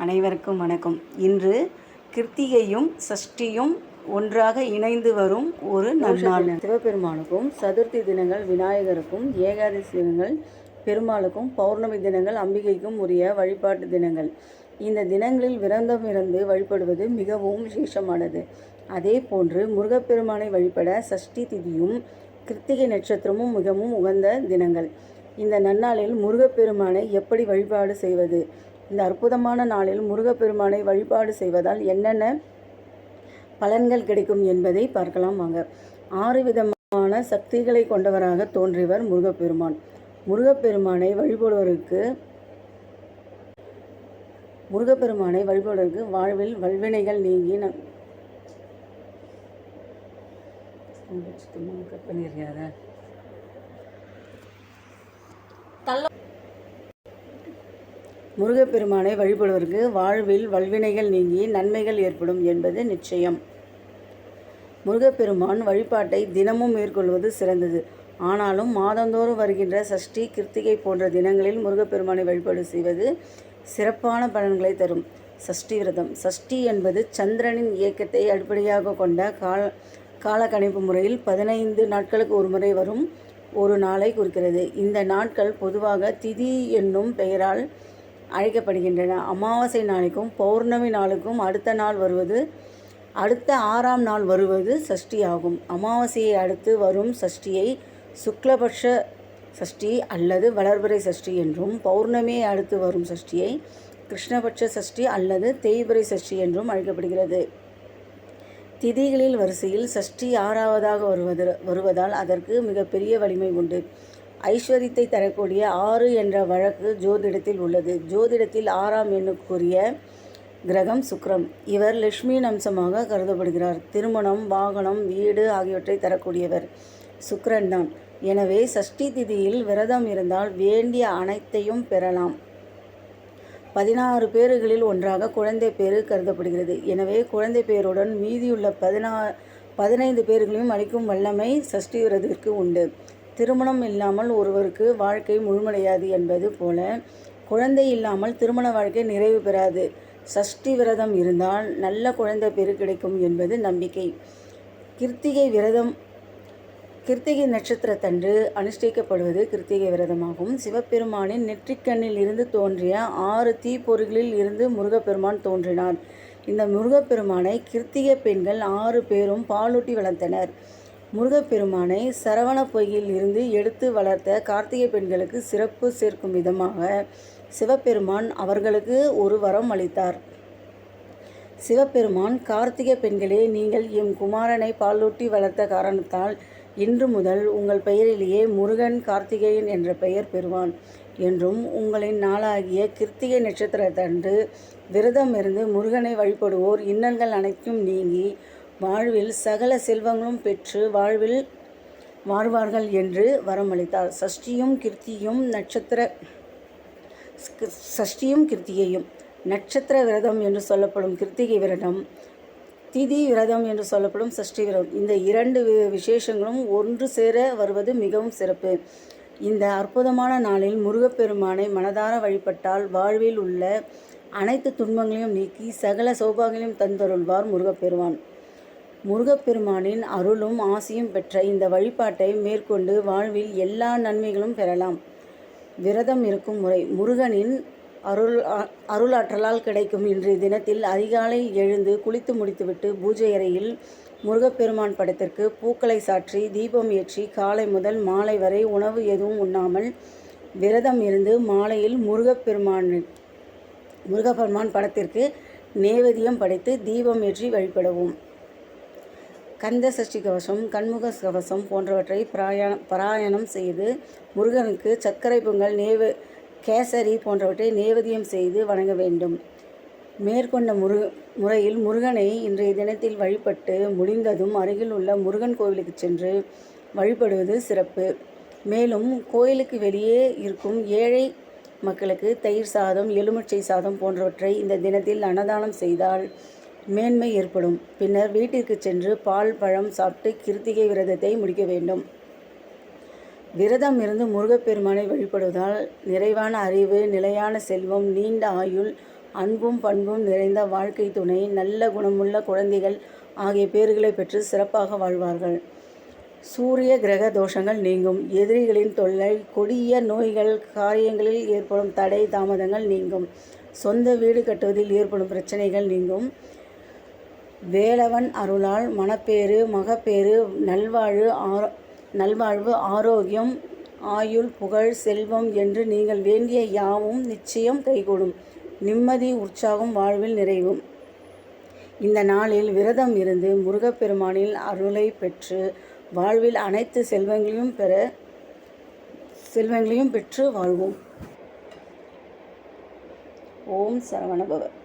அனைவருக்கும் வணக்கம். இன்று கிருத்திகையும் சஷ்டியும் ஒன்றாக இணைந்து வரும் ஒரு நன்னாள் சிவபெருமானுக்கும் சதுர்த்தி தினங்கள் விநாயகருக்கும் ஏகாதசி தினங்கள் பெருமாளுக்கும் பௌர்ணமி தினங்கள் அம்பிகைக்கும் உரிய வழிபாட்டு தினங்கள். இந்த தினங்களில் விரந்தம் இருந்து வழிபடுவது மிகவும் விசேஷமானது. அதே போன்று முருகப்பெருமானை வழிபட சஷ்டி திதியும் கிருத்திகை நட்சத்திரமும் மிகவும் உகந்த தினங்கள். இந்த நன்னாளில் முருகப்பெருமானை எப்படி வழிபாடு செய்வது? இந்த அற்புதமான நாளில் முருகப்பெருமானை வழிபாடு செய்வதால் என்னென்ன பலன்கள் கிடைக்கும் என்பதை பார்க்கலாம் வாங்க. ஆறு விதமான சக்திகளை கொண்டவராக தோன்றியவர் முருகப்பெருமான். முருகப்பெருமானை வழிபடுவதற்கு முருகப்பெருமானை வழிபடுவதற்கு வாழ்வில் வல்வினைகள் நீங்கி நம் பண்ணியிருக்காத முருகப்பெருமானை வழிபடுவதற்கு வாழ்வில் வல்வினைகள் நீங்கி நன்மைகள் ஏற்படும் என்பது நிச்சயம். முருகப்பெருமான் வழிபாட்டை தினமும் மேற்கொள்வது சிறந்தது. ஆனாலும் மாதந்தோறும் வருகின்ற சஷ்டி கிருத்திகை போன்ற தினங்களில் முருகப்பெருமானை வழிபாடு செய்வது சிறப்பான பலன்களை தரும். சஷ்டி விரதம். சஷ்டி என்பது சந்திரனின் இயக்கத்தை அடிப்படையாக கொண்ட கால கால கணிப்பு முறையில் பதினைந்து நாட்களுக்கு ஒரு முறை வரும் ஒரு நாளை குறிக்கிறது. இந்த நாட்கள் பொதுவாக திதி என்னும் பெயரால் அழைக்கப்படுகின்றன. அமாவாசை நாளைக்கும் பௌர்ணமி நாளுக்கும் அடுத்த நாள் வருவது அடுத்த ஆறாம் நாள் வருவது சஷ்டி ஆகும் அமாவாசையை அடுத்து வரும் சஷ்டியை சுக்லபட்ச சஷ்டி அல்லது வளர்பிறை சஷ்டி என்றும் பௌர்ணமியை அடுத்து வரும் சஷ்டியை கிருஷ்ணபட்ச சஷ்டி அல்லது தேய்பிறை சஷ்டி என்றும் அழைக்கப்படுகிறது. திதிகளில் வரிசையில் சஷ்டி ஆறாவதாக வருவது வருவதால் அதற்கு மிகப்பெரிய வலிமை உண்டு. ஐஸ்வர்யத்தை தரக்கூடிய ஆறு என்ற வழக்கு ஜோதிடத்தில் உள்ளது. ஜோதிடத்தில் ஆறாம் எண்ணுக்குரிய கிரகம் சுக்ரம். இவர் லட்சுமியின் அம்சமாக கருதப்படுகிறார். திருமணம் வாகனம் வீடு ஆகியவற்றை தரக்கூடியவர் சுக்ரன் தான். எனவே சஷ்டி திதியில் விரதம் இருந்தால் வேண்டிய அனைத்தையும் பெறலாம். பதினாறு பேர்களில் ஒன்றாக குழந்தை பேறு கருதப்படுகிறது. எனவே குழந்தை பேருடன் மீதியுள்ள பதினா பதினைந்து பேர்களையும் அளிக்கும் வல்லமை சஷ்டி விரதத்திற்கு உண்டு. திருமணம் இல்லாமல் ஒருவருக்கு வாழ்க்கை முழுமடையாது என்பது போல குழந்தை இல்லாமல் திருமண வாழ்க்கை நிறைவு பெறாது. சஷ்டி விரதம் இருந்தால் நல்ல குழந்தை பெரு கிடைக்கும் என்பது நம்பிக்கை. கிருத்திகை விரதம் கிருத்திகை நட்சத்திரத்தன்று அனுஷ்டிக்கப்படுவது கிருத்திகை விரதமாகும். சிவபெருமானின் நெற்றிக்கண்ணில் இருந்து தோன்றிய ஆறு தீப்பொறிகளில் இருந்து முருகப்பெருமான் தோன்றினார். இந்த முருகப்பெருமானை கிருத்திகை பெண்கள் ஆறு பேரும் பாலூட்டி வளர்த்தனர். முருகப்பெருமானை சரவண பொய்யில் இருந்து எடுத்து வளர்த்த கார்த்திகை பெண்களுக்கு சிறப்பு சேர்க்கும் விதமாக சிவபெருமான் அவர்களுக்கு ஒரு வரம் அளித்தார். சிவபெருமான் கார்த்திகை பெண்களே நீங்கள் எம் குமாரனை பாலூட்டி வளர்த்த காரணத்தால் இன்று முதல் உங்கள் பெயரிலேயே முருகன் கார்த்திகேயன் என்ற பெயர் பெறுவான் என்றும் உங்களின் நாளாகிய கிருத்திகை நட்சத்திரத்தன்று விரதம் இருந்து முருகனை வழிபடுவோர் இன்னல்கள் அனைத்தும் நீங்கி வாழ்வில் சகல செல்வங்களும் பெற்று வாழ்வில் வாழ்வார்கள் என்று வரமளித்தார். சஷ்டியும் கிருத்தியும் நட்சத்திர சஷ்டியும் கிருத்திகையும் நட்சத்திர விரதம் என்று சொல்லப்படும் கிருத்திகை விரதம் திதி விரதம் என்று சொல்லப்படும் சஷ்டி விரதம். இந்த இரண்டு விசேஷங்களும் ஒன்று சேர வருவது மிகவும் சிறப்பு. இந்த அற்புதமான நாளில் முருகப்பெருமானை மனதார வழிபட்டால் வாழ்வில் உள்ள அனைத்து துன்பங்களையும் நீக்கி சகல சௌபாகியங்களையும் தந்தருள்வார் முருகப்பெருமான். முருகப்பெருமானின் அருளும் ஆசியும் பெற்ற இந்த வழிபாட்டை மேற்கொண்டு வாழ்வில் எல்லா நன்மைகளும் பெறலாம். விரதம் இருக்கும் முறை முருகனின் அருள் அருளாற்றலால் கிடைக்கும் இன்றைய தினத்தில் அதிகாலை எழுந்து குளித்து முடித்துவிட்டு பூஜை அறையில் முருகப்பெருமான் படத்திற்கு பூக்களை சாற்றி தீபம் ஏற்றி காலை முதல் மாலை வரை உணவு எதுவும் உண்ணாமல் விரதம் இருந்து மாலையில் முருகப்பெருமான் முருகப்பெருமான் படத்திற்கு நேவேதியம் படைத்து தீபம் ஏற்றி வழிபடவும். கந்த சஷ்டி கவசம் கண்முக கவசம் போன்றவற்றை பிராயணம் பாராயணம் செய்து முருகனுக்கு சர்க்கரை பொங்கல் நேவ கேசரி போன்றவற்றை நேவேதியம் செய்து வணங்க வேண்டும். மேற்கொண்ட முரு முறையில் முருகனை இன்றைய தினத்தில் வழிபட்டு முடிந்ததும் அருகில் உள்ள முருகன் கோவிலுக்கு சென்று வழிபடுவது சிறப்பு. மேலும் கோயிலுக்கு வெளியே இருக்கும் ஏழை மக்களுக்கு தயிர் சாதம் எலுமிச்சை சாதம் போன்றவற்றை இந்த தினத்தில் அன்னதானம் செய்தால் மேன்மை ஏற்படும். பின்னர் வீட்டிற்கு சென்று பால் பழம் சாப்பிட்டு கிருத்திகை விரதத்தை முடிக்க வேண்டும். விரதம் இருந்து முருகப்பெருமானை வழிபடுவதால் நிறைவான அறிவு நிலையான செல்வம் நீண்ட ஆயுள் அன்பும் பண்பும் நிறைந்த வாழ்க்கை துணை நல்ல குணமுள்ள குழந்தைகள் ஆகிய பேர்களை பெற்று சிறப்பாக வாழ்வார்கள். சூரிய கிரக தோஷங்கள் நீங்கும். எதிரிகளின் தொல்லை கொடிய நோய்கள் காரியங்களில் ஏற்படும் தடை தாமதங்கள் நீங்கும். சொந்த வீடு கட்டுவதில் ஏற்படும் பிரச்சனைகள் நீங்கும். வேலவன் அருளால் மணப்பேறு மகப்பேறு நல்வாழ்வு ஆரோ நல்வாழ்வு ஆரோக்கியம் ஆயுள் புகழ் செல்வம் என்று நீங்கள் வேண்டிய யாவும் நிச்சயம் கைகூடும். நிம்மதி உற்சாகம் வாழ்வில் நிறைவும். இந்த நாளில் விரதம் இருந்து முருகப்பெருமானின் அருளை பெற்று வாழ்வில் அனைத்து செல்வங்களையும் பெற செல்வங்களையும் பெற்று வாழ்வோம். ஓம் சரவணபவர்